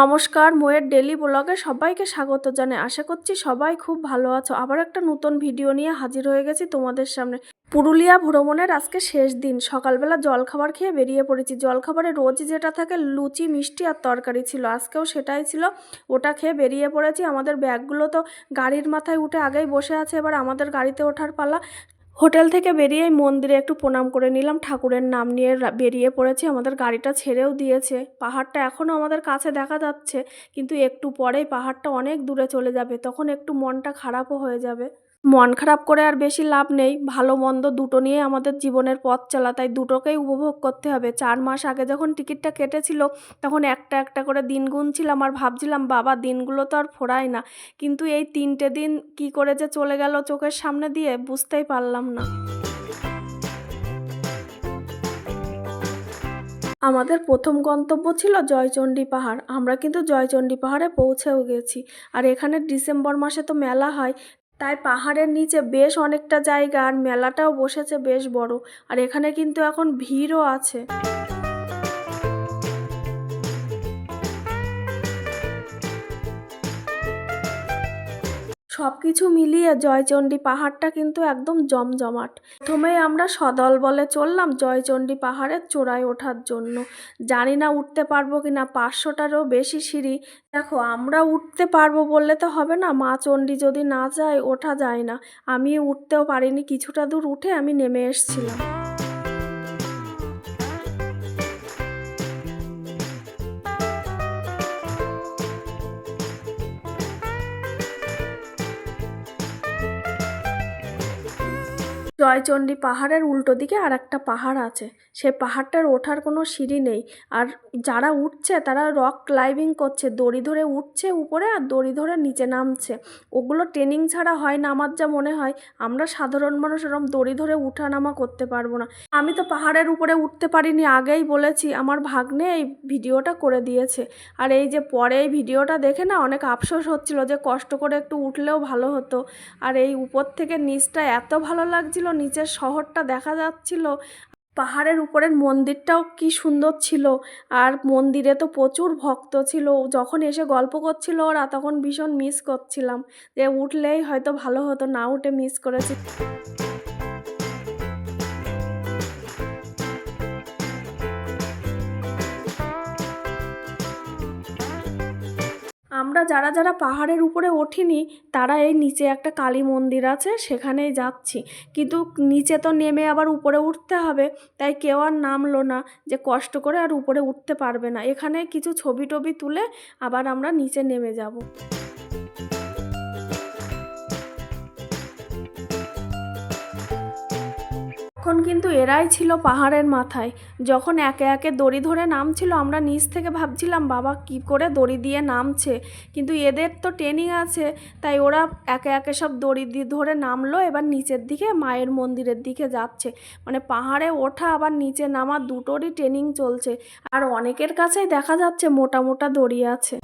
নমস্কার, মোয়ের ডেলি ব্লগে সবাইকে স্বাগত জানাই। আশা করছি সবাই খুব ভালো আছো। আবার একটা নতুন ভিডিও নিয়ে হাজির হয়ে গেছি তোমাদের সামনে। পুরুলিয়া ভ্রমণের আজকে শেষ দিন। সকালবেলা জলখাবার খেয়ে বেরিয়ে পড়েছি। জলখাবারে রোজ যেটা থাকে লুচি, মিষ্টি আর তরকারি ছিল। আজকেও সেটাই ছিল। ওটা খেয়ে বেরিয়ে পড়েছি। আমাদের ব্যাগগুলো তো গাড়ির মাথায় উঠে আগেই বসে আছে। এবার আমাদের গাড়িতে ওঠার পালা। হোটেল থেকে বেরিয়েই মন্দিরে একটু প্রণাম করে নিলাম। ঠাকুরের নাম নিয়ে বেরিয়ে পড়েছি। আমাদের গাড়িটা ছেড়েও দিয়েছে। পাহাড়টা এখনও আমাদের কাছে দেখা যাচ্ছে, কিন্তু একটু পরেই পাহাড়টা অনেক দূরে চলে যাবে। তখন একটু মনটা খারাপও হয়ে যাবে। মন খারাপ করে আর বেশি লাভ নেই। ভালো মন্দ দুটো নিয়ে আমাদের জীবনের পথ চলা, তাই দুটোকেই উপভোগ করতে হবে। চার মাস আগে যখন টিকিটটা কেটেছিল, তখন একটা একটা করে দিন গুনছিলাম আর ভাবছিলাম, বাবা, দিনগুলো তো আর ফোরায় না। কিন্তু এই তিনটে দিন কি করে যে চলে গেল চোখের সামনে দিয়ে বুঝতেই পারলাম না। আমাদের প্রথম গন্তব্য ছিল জয়চণ্ডী পাহাড়। আমরা কিন্তু জয়চণ্ডী পাহাড়ে পৌঁছেও গেছি। আর এখানে ডিসেম্বর মাসে তো মেলা হয়। তাই পাহাড়ের নিচে বেশ অনেকটা জায়গা আর মেলাটাও বসেছে বেশ বড়। আর এখানে কিন্তু এখন ভিড়ও আছে। সব কিছু মিলিয়ে জয়চণ্ডী পাহাড়টা কিন্তু একদম জমজমাট। প্রথমেই আমরা সদল বলে চললাম জয়চণ্ডী পাহাড়ের চূড়ায় ওঠার জন্য। জানি না উঠতে পারব কি না পাঁচশোটারও বেশি সিঁড়ি। দেখো, আমরা উঠতে পারব বললে তো হবে না, মা চণ্ডী যদি না যায়, ওঠা যায় না। আমি উঠতেও পারিনি, কিছুটা দূর উঠে আমি নেমে এসছিলাম। জয়চণ্ডী পাহাড়ের উল্টো দিকে আর একটা পাহাড় আছে। সে পাহাড়টার ওঠার কোনো সিঁড়ি নেই। আর যারা উঠছে, তারা রক ক্লাইম্বিং করছে। দড়ি ধরে উঠছে উপরে আর দড়ি ধরে নিচে নামছে। ওগুলো ট্রেনিং ছাড়া হয় না আমার যা মনে হয়। আমরা সাধারণ মানুষ এরকম দড়ি ধরে উঠা নামা করতে পারব না। আমি তো পাহাড়ের উপরে উঠতে পারিনি, আগেই বলেছি। আমার ভাগ্নে এই ভিডিওটা করে দিয়েছে। আর এই যে পরে এই ভিডিওটা দেখে না অনেক আফসোস হচ্ছিল যে কষ্ট করে একটু উঠলেও ভালো হতো। আর এই উপর থেকে নিচটা এত ভালো লাগছিল নিচের শহরটা দেখা যাচ্ছিল, পাহাড়ের উপরের মন্দিরটাও কি সুন্দর ছিল। আর মন্দিরে তো প্রচুর ভক্ত ছিল। যখন এসে গল্প করছিল ওরা, তখন ভীষণ মিস করছিলাম। যে উঠলেই হয়তো ভালো হতো, না উঠে মিস করেছি। যারা যারা পাহাড়ের উপরে ওঠিনি, তারা এই নিচে একটা কালী মন্দির আছে, সেখানেই যাচ্ছি। কিন্তু নিচে তো নেমে আবার উপরে উঠতে হবে, তাই কেউ আর নামলো না যে কষ্ট করে আর উপরে উঠতে পারবে না। এখানে কিছু ছবি টবি তুলে আবার আমরা নিচে নেমে যাব। এখন কিন্তু এরাই ছিল পাহাড়ের মাথায়। যখন একে একে দড়ি ধরে নামছিল, আমরা নিচ থেকে ভাবছিলাম, বাবা, কি করে দড়ি দিয়ে নামছে? কিন্তু এদের তো ট্রেনিং আছে, তাই ওরা একে একে সব দড়ি দিয়ে ধরে নামলো, এবার নিচের দিকে, মায়ের মন্দিরের দিকে যাচ্ছে। মানে পাহাড়ে ওঠা, আবার নিচে নামা দুটোরই ট্রেনিং চলছে। আর অনেকের কাছেই দেখা যাচ্ছে মোটা মোটা দড়ি আছে।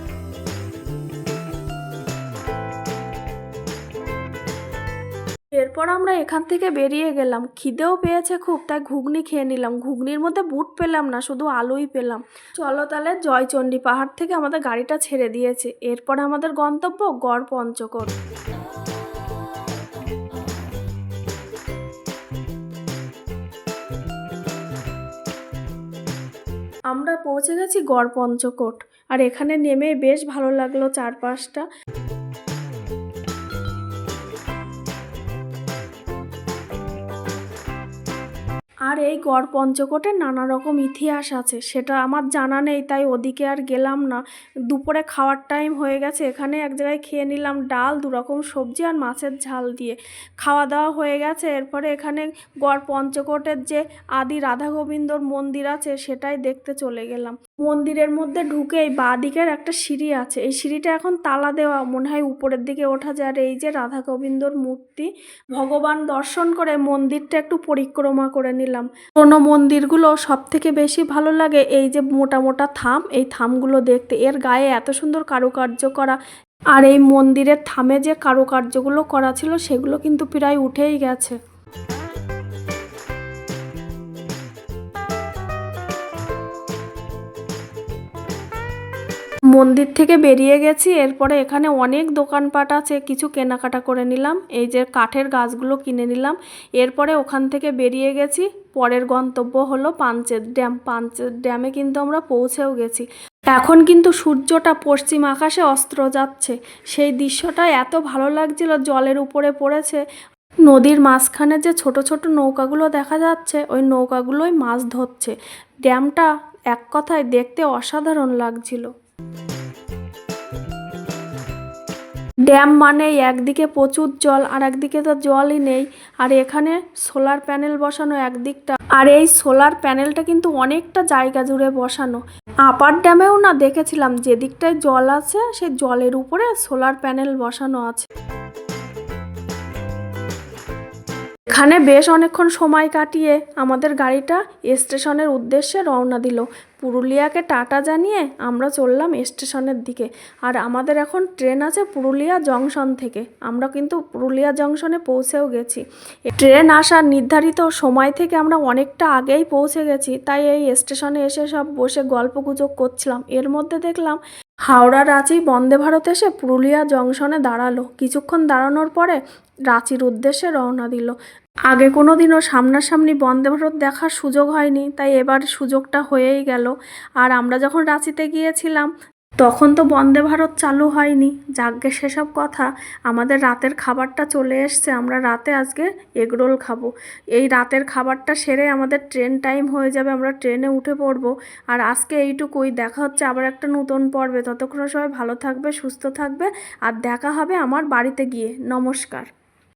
এরপর আমরা এখান থেকে বেরিয়ে গেলাম। খিদেও পেয়েছে খুব, তাই ঘুগনি খেয়ে নিলাম। ঘুগনির মধ্যে বুট পেলাম না, শুধু আলুই পেলাম। চলো তাহলে জয়চণ্ডী পাহাড় থেকে আমাদের গাড়িটা ছেড়ে দিয়েছে। এরপর আমাদের গন্তব্য গড় পঞ্চকোট। আমরা পৌঁছে গেছি গড় পঞ্চকোট। আর এখানে নেমে বেশ ভালো লাগল চারপাশটা। আর এই গড় পঞ্চকোটের নানা রকম ইতিহাস আছে, সেটা আমার জানা নেই, তাই ওদিকে আর গেলাম না। দুপুরে খাওয়ার টাইম হয়ে গেছে, এখানে এক জায়গায় খেয়ে নিলাম ডাল দু রকম সবজি আর মাছের ঝাল দিয়ে। খাওয়া দাওয়া হয়ে গেছে, এরপরে এখানে গড় পঞ্চকোটের যে আদি রাধা গোবিন্দর মন্দির আছে, সেটাই দেখতে চলে গেলাম। মন্দিরের মধ্যে ঢুকেই বাঁ দিকের একটা সিঁড়ি আছে, এই সিঁড়িটা এখন তালা দেওয়া, মনে হয় উপরের দিকে ওঠা যায়। আর এই যে রাধা গোবিন্দর মূর্তি, ভগবান দর্শন করে মন্দিরটা একটু পরিক্রমা করে নিলাম পুরোনো মন্দিরগুলো সব থেকে বেশি ভালো লাগে এই যে মোটা মোটা থাম, এই থামগুলো দেখতে। এর গায়ে এত সুন্দর কারুকার্য করা। আর এই মন্দিরের থামে যে কারুকার্যগুলো করা ছিল সেগুলো কিন্তু প্রায় উঠেই গেছে। মন্দির থেকে বেরিয়ে গেছি, এরপরে এখানে অনেক দোকানপাট আছে, কিছু কেনাকাটা করে নিলাম, এই যে কাঠের গাছগুলো কিনে নিলাম, এরপরে ওখান থেকে বেরিয়ে গেছি, পরের গন্তব্য হলো পাঞ্চেত ড্যাম, পাঞ্চেত ড্যামে কিন্তু আমরা পৌঁছেও গেছি। এখন কিন্তু সূর্যটা পশ্চিম আকাশে অস্ত্র যাচ্ছে, সেই দৃশ্যটা এত ভালো লাগছিল, জলের উপরে পড়েছে। নদীর মাঝখানে যে ছোট ছোট নৌকাগুলো দেখা যাচ্ছে, ওই নৌকাগুলোই মাছ ধরছে, ড্যামটা এক কথায় দেখতে অসাধারণ লাগছিল। ড্যাম মানে একদিকে প্রচুর জল আর একদিকে তো জলই নেই। আর এখানে সোলার প্যানেল বসানো একদিকটা। আর এই সোলার প্যানেলটা কিন্তু অনেকটা জায়গা জুড়ে বসানো। আপার ড্যামেও না দেখেছিলাম, যেদিকটায় জল আছে সে জলের উপরে সোলার প্যানেল বসানো আছে। এখানে বেশ অনেকক্ষণ সময় কাটিয়ে আমাদের গাড়িটা স্টেশনের উদ্দেশ্যে রওনা দিল। পুরুলিয়াকে টাটা জানিয়ে আমরা চললাম স্টেশনের দিকে। আর আমাদের এখন ট্রেন আছে পুরুলিয়া জংশন থেকে। আমরা কিন্তু পুরুলিয়া জংশনে পৌঁছেও গেছি। ট্রেন আসার নির্ধারিত সময় থেকে আমরা অনেকটা আগেই পৌঁছে গেছি। তাই এই স্টেশনে এসে সব বসে গল্প গুজব করছিলাম। এর মধ্যে দেখলাম, হাওড়া রাঁচি বন্দে ভারত এসে পুরুলিয়া জংশনে দাঁড়াল। কিছুক্ষণ দাঁড়ানোর পরে রাঁচির উদ্দেশ্যে রওনা দিল। আগে কোনো দিনও সামনাসামনি বন্দে ভারত দেখার সুযোগ হয়নি, তাই এবার সুযোগটা হয়েই গেল। আর আমরা যখন রাঁচিতে গিয়েছিলাম, তখন তো বন্দে ভারত চালু হয়নি। যাগ্গে সেসব কথা, আমাদের রাতের খাবারটা চলে এসছে, আমরা রাতে আজকে এগরোল খাব। এই রাতের খাবারটা সেরে আমাদের ট্রেন টাইম হয়ে যাবে, আমরা ট্রেনে উঠে পড়ব। আর আজকে এইটুকুই, দেখা হচ্ছে আবার একটা নতুন পর্বে। ততক্ষণ সবাই ভালো থাকবে, সুস্থ থাকবে, আর দেখা হবে আমার বাড়িতে গিয়ে। নমস্কার।